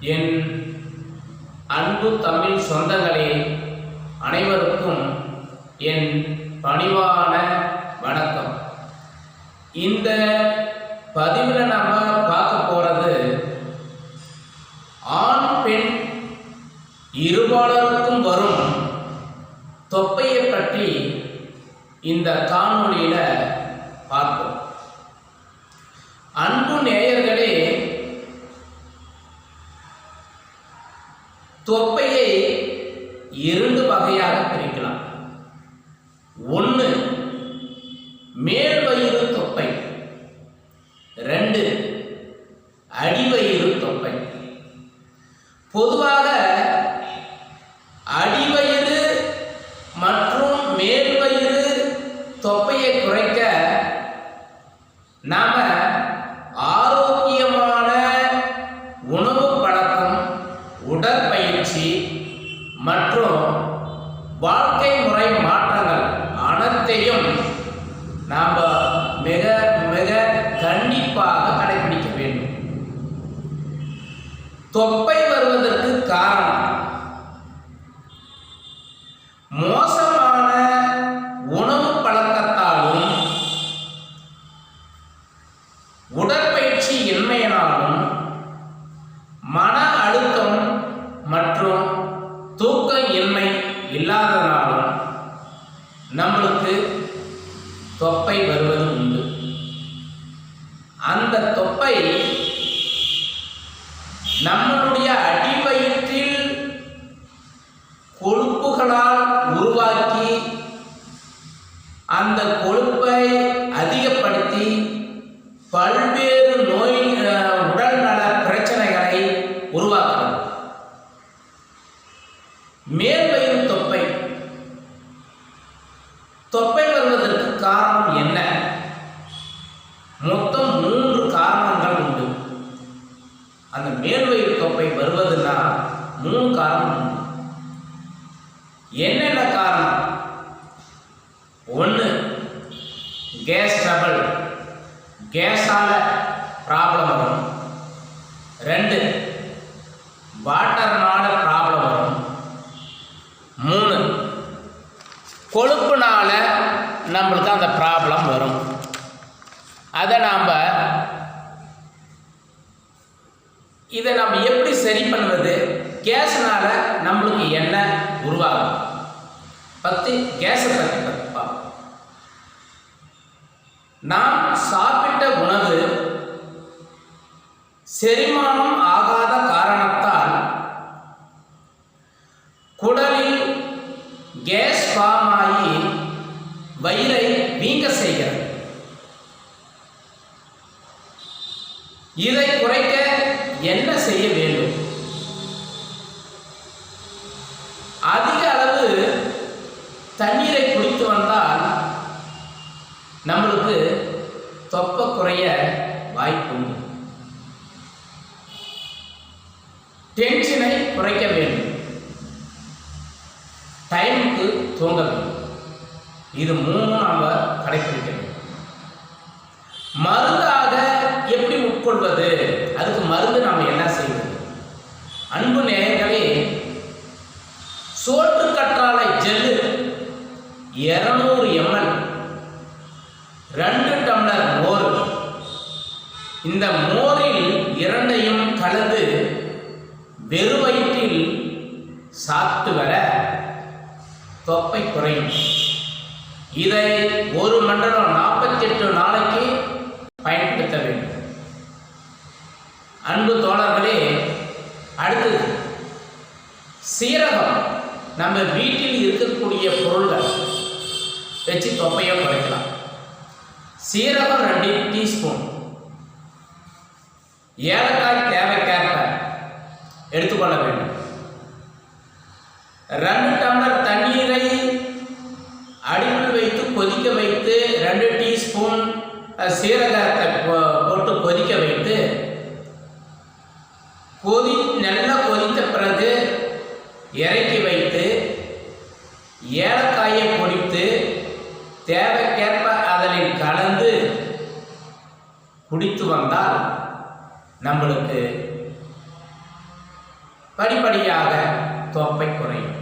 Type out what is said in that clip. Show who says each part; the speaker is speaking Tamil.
Speaker 1: என் அன்பு தமிழ் சொந்தங்களே அனைவருக்கும் என் பணிவான வணக்கம். இந்த பதிவில் நம்ம பார்க்க போகிறது ஆண் பெண் இருபாலருக்கும் வரும் தொப்பையை பற்றி இந்த காணொளியில் பார்ப்போம். அன்பு நேயர்கள் தொப்பையை இரண்டு வகையாக பிரிக்கலாம். ஒன்று மேல் வயிறு தொப்பை ரெண்டு அடிவயிறு தொப்பை பொதுவாக அடிவயிறு மற்றும் மேல் வயிறு தொப்பையை குறைக்க நாம ஆரோக்கியமான உணவு பழக்கம் உடற்பயிற்சி மற்றும் வாழ்க்கை முறை மாற்றங்கள் அனைத்தையும் நாம் மிக மிக கண்டிப்பாக கடைபிடிக்க வேண்டும் தொப்பை வருவதற்கு காரணம். மோசமான உணவு பழக்கத்தாலும் உடற்பயிற்சி இன்மையினாலும் மன அழுத்தம் மற்றும் தூக்க இன்மை இல்லாதனாலும் நம்மளுக்கு தொப்பை வருவது உண்டு. அந்த தொப்பை நம்மளுடைய அடிவயிற்றில் கொழுப்புகளால் உருவாக்கி அந்த கொழுப்பை அதிகப்படுத்தி பல்வேறு நோய் உடல் உடல்நல பிரச்சனைகளை உருவாக்குறது மேல் வயிறு தொப்பை. தொப்பை வருவதற்கு காரணம் அந்த மேல்வயிறு தொப்பை வருவதுன்னா மூணு காரணம் என்னென்ன காரணம்? ஒன்று கேஸ் ட்ரபிள் கேஸால ப்ராப்ளம் வரும். ரெண்டு வாட்டர்னால ப்ராப்ளம் வரும். மூணு கொழுப்புனால நம்மளுக்கு அந்த ப்ராப்ளம் வரும் அதை நாம் இதை நம்ம எப்படி சரி பண்ணுவது? கேஸ்னால நம்மளுக்கு என்ன உருவாகும்? பத்து கேஸை பற்றி பார்ப்போம். நாம் சாப்பிட்ட உணவு செரிமானம் ஆகாத காரணத்தால் குடலில் கேஸ் ஃபார்ம் ஆகி வயிறை வீங்க செய்கிறது. இதை குறைக்க என்ன செய்ய வேண்டும்? அதிக அளவு தண்ணீரை குடித்து வந்தால் நம்மளுக்கு தொப்பை குறைய வாய்ப்புண்டு டென்ஷனை குறைக்க வேண்டும். டைமுக்கு தூங்க வேண்டும். இது மூணும் நாம் கடைபிடிக்க வேண்டும். உட்கொள்வது அதுக்கு மருந்து நாம் என்ன செய்வது? அன்பு நேயர்களே சோற்று கற்றாழை ஜெல்லு இருநூறு எம்எல் ரெண்டு டம்ளர் மோர். இந்த மோரில் இரண்டையும் கலந்து வெறும் வயிற்றில் சாப்பிட்டு வர தொப்பை குறையும். இதை ஒரு மண்டலம் நாற்பத்தி எட்டு நாளைக்கு பயன்படுத்த வேண்டும். அன்பு தோழர்களே அடுத்தது சீரகம். நம்ம வீட்டில் இருக்கக்கூடிய பொருள்கள். வச்சு தொப்பையை குறைக்கலாம். சீரகம் ரெண்டு டீஸ்பூன். ஏலக்காய் தேவைக்கேற்ப எடுத்துக்கொள்ள வேண்டும். ரெண்டு டம்ளர் தண்ணீரை அடுப்பில் வைத்து கொதிக்க வைத்து ரெண்டு டீஸ்பூன் சீரகத்தை போட்டு கொதிக்க வைத்து கொதி நல்லா கொதித்த பிறகு இறக்கி வைத்து ஏலக்காயை பொடித்து தேவைக்கேற்ப அதனில் கலந்து குடித்து வந்தால் நம்மளுக்கு படிப்படியாக தோப்பை குறையும்.